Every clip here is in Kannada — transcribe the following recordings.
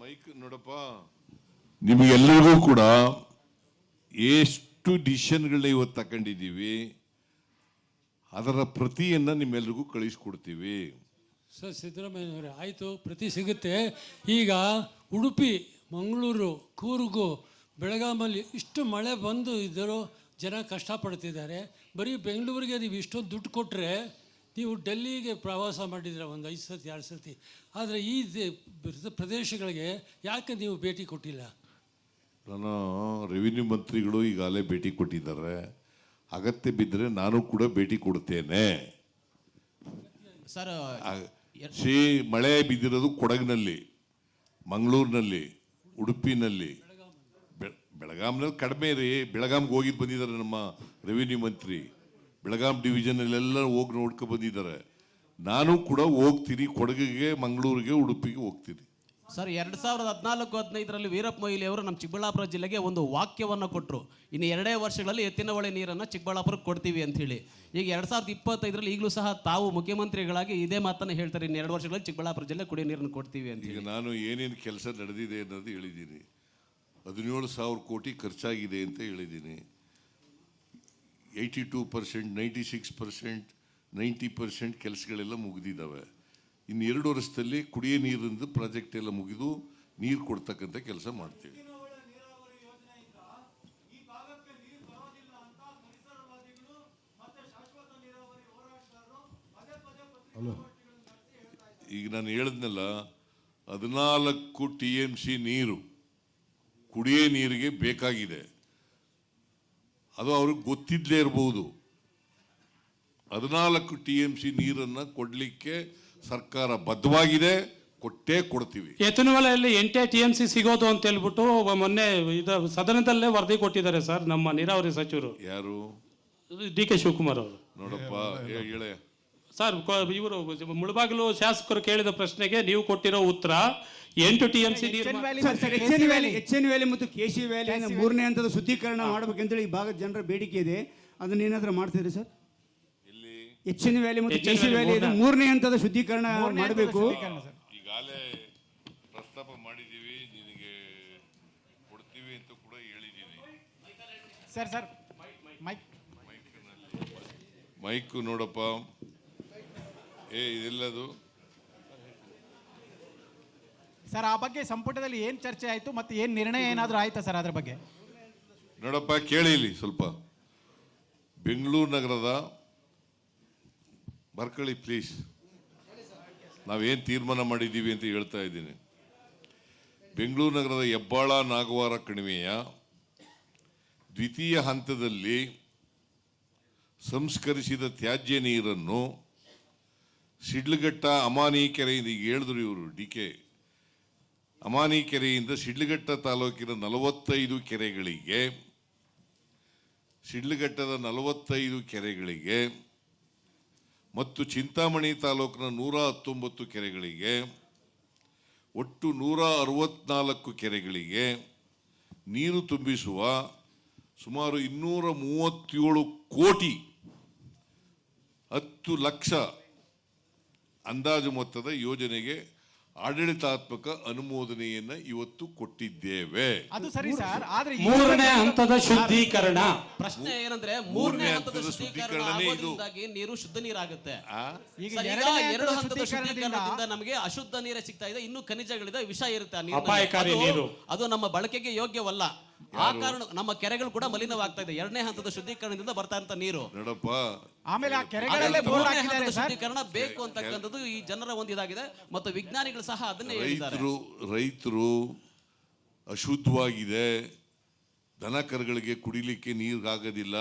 ಮೈಕ್ ನೋಡಪ್ಪ. ನಿಮಗೆಲ್ಲರಿಗೂ ಕೂಡ ಎಷ್ಟು ಡಿಸಿಷನ್ಗಳನ್ನ ಇವತ್ತು ತಗೊಂಡಿದ್ದೀವಿ ಅದರ ಪ್ರತಿಯನ್ನು ನಿಮ್ಮೆಲ್ರಿಗೂ ಕಳಿಸ್ಕೊಡ್ತೀವಿ. ಸರ್ ಸಿದ್ದರಾಮಯ್ಯನವರೇ ಆಯಿತು ಪ್ರತಿ ಸಿಗುತ್ತೆ. ಈಗ ಉಡುಪಿ ಮಂಗಳೂರು ಕೂರ್ಗು ಬೆಳಗಾಮಲ್ಲಿ ಇಷ್ಟು ಮಳೆ ಬಂದು ಇದ್ದರೂ ಜನ ಕಷ್ಟಪಡ್ತಿದ್ದಾರೆ. ಬರೀ ಬೆಂಗಳೂರಿಗೆ ನೀವು ಇಷ್ಟೊಂದು ದುಡ್ಡು ಕೊಟ್ಟರೆ ನೀವು ಡೆಲ್ಲಿಗೆ ಪ್ರವಾಸ ಮಾಡಿದ್ದೀರ ಒಂದು ಐದು ಸರ್ತಿ ಎರಡು ಸರ್ತಿ. ಆದರೆ ಈ ಪ್ರದೇಶಗಳಿಗೆ ಯಾಕೆ ನೀವು ಭೇಟಿ ಕೊಟ್ಟಿಲ್ಲ? ನಾನು ರೆವಿನ್ಯೂ ಮಂತ್ರಿಗಳು ಈಗಾಗಲೇ ಭೇಟಿ ಕೊಟ್ಟಿದ್ದಾರೆ. ಅಗತ್ಯ ಬಿದ್ದರೆ ನಾನು ಕೂಡ ಭೇಟಿ ಕೊಡ್ತೇನೆ. ಸರ್ ಶ್ರೀ ಮಳೆ ಬಿದ್ದಿರೋದು ಕೊಡಗಿನಲ್ಲಿ ಮಂಗಳೂರಿನಲ್ಲಿ ಉಡುಪಿನಲ್ಲಿ. ಬೆಳಗಾಂನಲ್ಲಿ ಕಡಿಮೆ ರೀ ಬೆಳಗಾಂಗೆ ಹೋಗಿದ್ದು ಬಂದಿದ್ದಾರೆ ನಮ್ಮ ರೆವಿನ್ಯೂ ಮಂತ್ರಿ. ಬೆಳಗಾಂ ಡಿವಿಷನಲ್ಲೆಲ್ಲ ಹೋಗಿ ನೋಡ್ಕೊ ಬಂದಿದ್ದಾರೆ. ನಾನು ಕೂಡ ಹೋಗ್ತೀನಿ ಕೊಡಗಿಗೆ ಮಂಗಳೂರಿಗೆ ಉಡುಪಿಗೆ ಹೋಗ್ತೀನಿ. ಸರ್ ಎರಡ್ ಸಾವಿರದ ಹದಿನಾಲ್ಕು ಹದಿನೈದರಲ್ಲಿ ವೀರಪ್ಪ ಮೊಯ್ಲಿ ಅವರು ನಮ್ಮ ಚಿಕ್ಕಬಳ್ಳಾಪುರ ಜಿಲ್ಲೆಗೆ ಒಂದು ವಾಕ್ಯವನ್ನು ಕೊಟ್ಟರು ಇನ್ನು ಎರಡೇ ವರ್ಷಗಳಲ್ಲಿ ಎತ್ತಿನ ಹೊಳೆ ನೀರನ್ನು ಚಿಕ್ಕಬಳ್ಳಾಪುರಕ್ಕೆ ಕೊಡ್ತೀವಿ ಅಂತ ಹೇಳಿ ಈಗ ಎರಡು ಸಾವಿರದ ಇಪ್ಪತ್ತೈದರಲ್ಲಿ ಈಗಲೂ ಸಹ ತಾವು ಮುಖ್ಯಮಂತ್ರಿಗಳಾಗಿ ಇದೇ ಮಾತನ್ನು ಹೇಳ್ತಾರೆ. ಇನ್ನು ಎರಡು ವರ್ಷಗಳಲ್ಲಿ ಚಿಕ್ಕಬಳ್ಳಾಪುರ ಜಿಲ್ಲೆ ಕುಡಿಯೋ ನೀರನ್ನು ಕೊಡ್ತೀವಿ ಅಂತ ಈಗ ಹೇಳಿ ನಾನು ಏನೇನು ಕೆಲಸ ನಡೆದಿದೆ ಅನ್ನೋದು ಹೇಳಿದ್ದೀನಿ. ಹದಿನೇಳು ಸಾವಿರ ಕೋಟಿ ಖರ್ಚಾಗಿದೆ ಅಂತ ಹೇಳಿದ್ದೀನಿ. Eighty two percent ninety six percent ninety percent ಕೆಲಸಗಳೆಲ್ಲ ಮುಗಿದಿದ್ದಾವೆ. ಇನ್ನು ಎರಡು ವರ್ಷದಲ್ಲಿ ಕುಡಿಯೋ ನೀರಿಂದು ಪ್ರಾಜೆಕ್ಟ್ ಎಲ್ಲ ಮುಗಿದು ನೀರು ಕೊಡ್ತಕ್ಕಂಥ ಕೆಲಸ ಮಾಡ್ತೀವಿ. ಈಗ ನಾನು ಹೇಳಿದ್ನಲ್ಲ ಹದಿನಾಲ್ಕು ಟಿ ಎಂ ಸಿ ನೀರು ಕುಡಿಯೋ ನೀರಿಗೆ ಬೇಕಾಗಿದೆ. ಅದು ಅವ್ರಿಗೆ ಗೊತ್ತಿದ್ದಲೇ ಇರಬಹುದು ಹದಿನಾಲ್ಕು ಟಿ ಎಂ ಸಿ ನೀರನ್ನು ಕೊಡಲಿಕ್ಕೆ ಸರ್ಕಾರ ಬದ್ಧವಾಗಿದೆ ಕೊಟ್ಟೇ ಕೊಡ್ತೀವಿ. ಎತ್ತನವಲೆಯಲ್ಲಿ ಎಂಟೇ ಟಿ ಎಂ ಸಿ ಸಿಗೋದು ಅಂತ ಹೇಳ್ಬಿಟ್ಟು ಮೊನ್ನೆ ಇದು ಸದನದಲ್ಲೇ ವರದಿ ಕೊಟ್ಟಿದ್ದಾರೆ ಸರ್ ನಮ್ಮ ನೀರಾವರಿ ಸಚಿವರು. ಯಾರು? ಡಿ ಕೆ ಶಿವಕುಮಾರ್ ಅವರು. ನೋಡಪ್ಪ ಹೇಳೆ. ಸರ್ ಇವರು ಮುಳಬಾಗಿಲು ಶಾಸಕರು ಕೇಳಿದ ಪ್ರಶ್ನೆಗೆ ನೀವು ಕೊಟ್ಟಿರೋ ಉತ್ತರ ಎಂಟು T M C H N valley H N valley ಮತ್ತು ಕೆ ಸಿ ವ್ಯಾಲಿ ಮೂರನೇ ಹಂತದ ಶುದ್ಧೀಕರಣ ಮಾಡಬೇಕಂತೇಳಿ ಈ ಭಾಗದ ಜನರ ಬೇಡಿಕೆ ಇದೆ. ಅದನ್ನ ಏನಾದ್ರೂ ಮಾಡ್ತೀರಿ ಸರ್ ಇಲ್ಲಿ ಎಚ್ ಎನ್ ವ್ಯಾಲಿ ಮತ್ತು ಕೆ ಸಿ ವ್ಯಾಲಿ ಮೂರನೇ. ಹಂತದ ಶುದ್ಧೀಕರಣ ಮಾಡಬೇಕು. ಈಗಾಗಲೇ ಪ್ರಸ್ತಾಪ ಮಾಡಿದ್ದೀವಿ ನಿನಗೆ ಕೊಡ್ತೀವಿ ಅಂತ ಕೂಡ ಹೇಳಿದ್ದೀನಿ. ಸರ್ ಸರ್ ಮೈಕ್ ಮೈಕು ನೋಡಪ್ಪ. ಏ ಇದಿಲ್ಲದು. ಸರ್ ಆ ಬಗ್ಗೆ ಸಂಪುಟದಲ್ಲಿ ಏನು ಚರ್ಚೆ ಆಯಿತು ಮತ್ತು ಏನು ನಿರ್ಣಯ ಏನಾದರೂ ಆಯ್ತಾ ಸರ್ ಅದ್ರ ಬಗ್ಗೆ? ನೋಡಪ್ಪ ಕೇಳಿ ಇಲ್ಲಿ ಸ್ವಲ್ಪ. ಬೆಂಗಳೂರು ನಗರದ ಬರ್ಕಳಿ ಪ್ಲೀಸ್ ನಾವೇನು ತೀರ್ಮಾನ ಮಾಡಿದ್ದೀವಿ ಅಂತ ಹೇಳ್ತಾ ಇದ್ದೀನಿ. ಬೆಂಗಳೂರು ನಗರದ ಹೆಬ್ಬಾಳ ನಾಗವಾರ ಕಣಿವೆಯ ದ್ವಿತೀಯ ಹಂತದಲ್ಲಿ ಸಂಸ್ಕರಿಸಿದ ತ್ಯಾಜ್ಯ ನೀರನ್ನು ಶಿಡ್ಲಘಟ್ಟ ಅಮಾನಿ ಕೆರೆಯಿಂದ ಈಗ ಹೇಳಿದ್ರು ಇವರು ಡಿ ಕೆ. ಅಮಾನಿ ಕೆರೆಯಿಂದ ಸಿಡ್ಲಘಟ್ಟ ತಾಲೂಕಿನ ನಲವತ್ತೈದು ಕೆರೆಗಳಿಗೆ ಸಿಡ್ಲಘಟ್ಟದ ನಲವತ್ತೈದು ಕೆರೆಗಳಿಗೆ ಮತ್ತು ಚಿಂತಾಮಣಿ ತಾಲೂಕಿನ ನೂರ ಹತ್ತೊಂಬತ್ತು ಕೆರೆಗಳಿಗೆ, ಒಟ್ಟು ನೂರ ಅರವತ್ನಾಲ್ಕು ಕೆರೆಗಳಿಗೆ ನೀರು ತುಂಬಿಸುವ ಸುಮಾರು ಇನ್ನೂರ ಮೂವತ್ತೇಳು ಕೋಟಿ ಹತ್ತು ಲಕ್ಷ ಅಂದಾಜು ಮೊತ್ತದ ಯೋಜನೆಗೆ ಆಡಳಿತಾತ್ಮಕ ಅನುಮೋದನೆಯನ್ನ ಇವತ್ತು ಕೊಟ್ಟಿದ್ದೇವೆ ಅದು ಸರಿ ಸರ್ ಆದ್ರೆ ಈ ಮೂರನೇ ಹಂತದ ಶುದ್ಧೀಕರಣ ಪ್ರಶ್ನೆ ಏನಂದ್ರೆ ಮೂರನೇ ಹಂತದ ಶುದ್ಧೀಕರಣ ಶುದ್ಧೀಕರಣನೇ ಇದು. ಆಗೋದ್ರಿಂದಾಗಿ ನೀರು ಶುದ್ಧ ನೀರಾಗುತ್ತೆ ಆ? ಈಗ ಸರ್, ಈಗ ಎರಡನೇ ಹಂತದ ಎರಡು ಹಂತದ ಶುದ್ಧೀಕರಣದಿಂದ ಶುದ್ಧೀಕರಣದಿಂದ ನಮಗೆ ಅಶುದ್ಧ ನೀರೇ ಸಿಗ್ತಾ ಇದೆ ಇನ್ನು ಖನಿಜಗಳಿದೆ ವಿಷ ಇರುತ್ತೆ ಆ ನೀರಿನಲ್ಲಿ. ಅಪಾಯಕಾರಿ ಅದು- ನೀರು. ಅದು ನಮ್ಮ ಬಳಕೆಗೆ ಯೋಗ್ಯವಲ್ಲ ಆ ಕಾರಣ ನಮ್ಮ ಕೆರೆಗಳು ಕೂಡ ಮಲಿನವಾಗ್ತಾ ಇದೆ. ಎರಡನೇ ಹಂತದ ಶುದ್ಧೀಕರಣದಿಂದ ಬರ್ತಾ ಇರುವಂತ ನೀರು. ನೋಡಪ್ಪ. ಆಮೇಲೆ ಆ ಕೆರೆಗಳಲ್ಲೇ ಬೋರ್ಡ್ ಮೂರನೇ ಹಾಕಿದ್ದಾರೆ ಹಂತದ ಸರ್. ಶುದ್ಧೀಕರಣ ಬೇಕು ಅಂತಕ್ಕಂಥದ್ದು ಈ ಜನರ ಒಂದು ಇದಾಗಿದೆ. ಮತ್ತು ವಿಜ್ಞಾನಿಗಳು ಸಹ ಅದನ್ನೇ ಹೇಳಿದ್ದಾರೆ. ರೈತರು ರೈತರು ಅಶುದ್ಧವಾಗಿದೆ. ದನ ಕರುಗಳಿಗೆ ಕುಡಿಲಿಕ್ಕೆ ನೀರಾಗೋದಿಲ್ಲ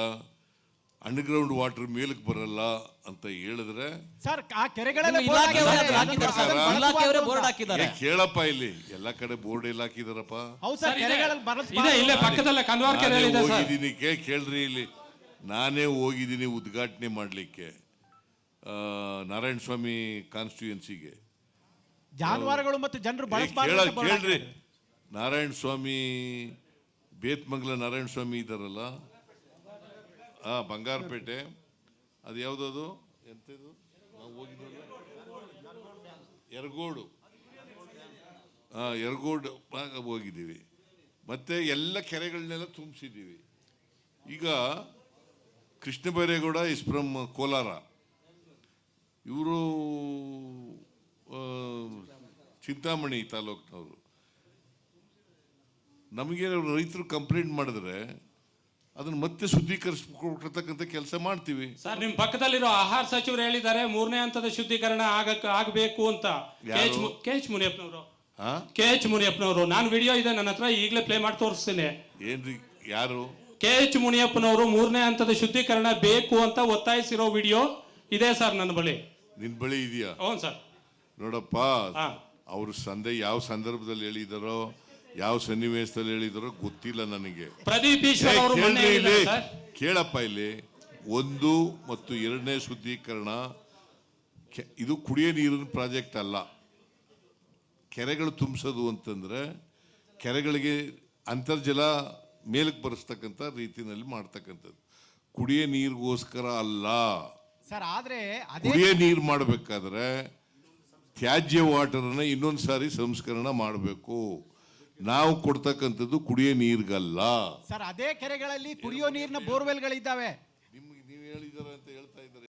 ಅಂಡರ್ಗ್ರೌಂಡ್ ವಾಟರ್ ಮೇಲಕ್ಕೆ ಬರಲ್ಲ ಅಂತ ಹೇಳಿದ್ರೆ ಸರ್ ಆ ಕೆರೆಗಳಲ್ಲಿ ನಿಮ್ಮ ಬೋರ್ಡ್ ಇಲಾಖೆಯವರೇ ಹಾಕಿದ್ದಾರೆ. ಅದನ್ನ- ಅದನ್ನ ಅದನ್ನ ಇಲಾಖೆಯವರೇ ಬೋರ್ಡ್ ಅಂತ. ಹಾಕಿದ್ದಾರೆ. ಏ, ಕೇಳಪ್ಪ ಇಲ್ಲಿ. ಎಲ್ಲ ಕಡೆ ಬೋರ್ಡ್ ಎಲ್ಲ ಹಾಕಿದಾರಪ್ಪ. ಹೌದು ಸರ್ ಕೆರೆಗಳಲ್ಲಿ ಇದೆ ಬಳಸಬಾರ್ದು ಇಲ್ಲೇ ಪಕ್ಕದಲ್ಲೇ ಕನ್ವಾರ್ ಕೆರೆ ನಾನೇ ಇದೆ ಸರ್ ಹೋಗಿದ್ದೀನಿ ಕೇ- ಕೇಳ್ರಿ ಇಲ್ಲಿ. ನಾನೇ ಹೋಗಿದ್ದೀನಿ ಉದ್ಘಾಟನೆ ಮಾಡಲಿಕ್ಕೆ ನಾರಾಯಣ ಸ್ವಾಮಿ ಕಾನ್ಸ್ಟಿಟ್ಯೂಯನ್ಸಿಗೆ ಜಾನುವಾರುಗಳು ಮತ್ತು ಜನರು ಏ, ಬಳಸಬಾರ್ದು ಕೇಳ ಅಂತ ಬೋರ್ಡ್ ಕೇಳ್ರಿ. ಹಾಕಿದ್ದಾರೆ. ನಾರಾಯಣ ಸ್ವಾಮಿ ಬೇತ್ಮಂಗ್ಲ ನಾರಾಯಣ ಸ್ವಾಮಿ ಇದ್ದಾರಲ್ಲ ಆ, ಬಂಗಾರಪೇಟೆ. ಅದು ಯಾವುದದು? ಎಂಥದ್ದು? ನಾವು ಹೋಗಿದ್ವಲ್ಲ? ಎರಗೋಡು ಯರಗೋಡ್ ಭಾಗ ಹೋಗಿದ್ದೀವಿ. ಮತ್ತು ಎಲ್ಲ ಕೆರೆಗಳನ್ನೆಲ್ಲ ತುಂಬಿಸಿದ್ದೀವಿ. ಈಗ ಕೃಷ್ಣ ಬೈರೇಗೌಡ ಇಸ್ ಫ್ರಮ್ ಕೋಲಾರ. ಇವರು ಚಿಂತಾಮಣಿ ತಾಲೂಕಿನವರು. ನಮಗೆ ರೈತರು ಕಂಪ್ಲೇಂಟ್ ಮಾಡಿದ್ರೆ ಅದನ್ನು ಮತ್ತೆ ಶುದ್ಧೀಕರಿಸ್ಕೊಡ್ತಕ್ಕಂಥ ಕೆಲಸ ಮಾಡ್ತೀವಿ. ಸರ್ ನಿಮ್ ಪಕ್ಕದಲ್ಲಿರೋ ಆಹಾರ ಸಚಿವರು ಹೇಳಿದ್ದಾರೆ ಮೂರನೇ ಹಂತದ ಶುದ್ಧೀಕರಣ ಆಗಕ್ ಆಗಬೇಕು ಅಂತ. ಕೆ ಎಚ್ ಯಾರು? ಮುನಿಯಪ್ಪನವರು. ಹಾ? ಕೆ ಎಚ್ ಮುನಿಯಪ್ಪನವರು. ನಾನು ವಿಡಿಯೋ ಇದೆ ನನ್ನ ಹತ್ರ ಈಗಲೇ ಪ್ಲೇ ಮಾಡಿ ತೋರಿಸ್ತೀನಿ. ಏನ್ರಿ ಯಾರು? ಕೆ ಎಚ್ ಮುನಿಯಪ್ಪನವರು ಮೂರನೇ ಹಂತದ ಶುದ್ಧೀಕರಣ ಬೇಕು ಅಂತ ಒತ್ತಾಯಿಸಿರೋ ವಿಡಿಯೋ ಇದೆ ಸರ್ ನನ್ನ ಬಳಿ. ನಿನ್ ಬಳಿ ಇದೆಯಾ? ಹ್ಞೂ ಸರ್. ನೋಡಪ್ಪ ಅವರು ಸಂದೆ ಯಾವ ಸಂದರ್ಭದಲ್ಲಿ ಹೇಳಿದಾರೋ ಯಾವ ಸನ್ನಿವೇಶದಲ್ಲಿ ಹೇಳಿದ್ರು ಗೊತ್ತಿಲ್ಲ ನನಗೆ. ಪ್ರದೀಪ್ ಈಶ್ವರ್ ಅವರು ಮೊನ್ನೆ ಕೇಳ್ರಿ ಇಲ್ಲಿ. ಹೇಳಿದ್ದಾರೆ ಸರ್. ಕೇಳಪ್ಪ ಇಲ್ಲಿ. ಒಂದು ಮತ್ತು ಎರಡನೇ ಶುದ್ಧೀಕರಣ ಕೆ- ಇದು ಕುಡಿಯೋ ನೀರಿನ ಪ್ರಾಜೆಕ್ಟ್ ಅಲ್ಲ. ಕೆರೆಗಳು ತುಂಬಿಸೋದು ಅಂತಂದ್ರೆ ಕೆರೆಗಳಿಗೆ ಅಂತರ್ಜಲ ಮೇಲಕ್ಕೆ ಬರೆಸ್ತಕ್ಕಂಥ ರೀತಿನಲ್ಲಿ ಮಾಡ್ತಕ್ಕಂಥದ್ದು. ಕುಡಿಯ ನೀರಿಗೋಸ್ಕರ ಅಲ್ಲ. ಸರ್ ಆದ್ರೆ ಅದೇ ಕುಡಿಯೋ ನೀರು ಮಾಡಬೇಕಾದ್ರೆ ತ್ಯಾಜ್ಯ ವಾಟರನ್ನ ಇನ್ನೊಂದು ಸಾರಿ ಸಂಸ್ಕರಣ ಮಾಡಬೇಕು. ನಾವು ಕೊಡ್ತಕ್ಕಂಥದ್ದು ಕುಡಿಯೋ ನೀರ್ಗಲ್ಲ. ಸರ್ ಅದೇ ಕೆರೆಗಳಲ್ಲಿ ಕುಡಿಯೋ ನೀರಿನ ಬೋರ್ವೆಲ್ಗಳಿದ್ದಾವೆ. ನಿಮ್ಗೆ ನೀವು ಹೇಳಿದಾರೆ ಅಂತ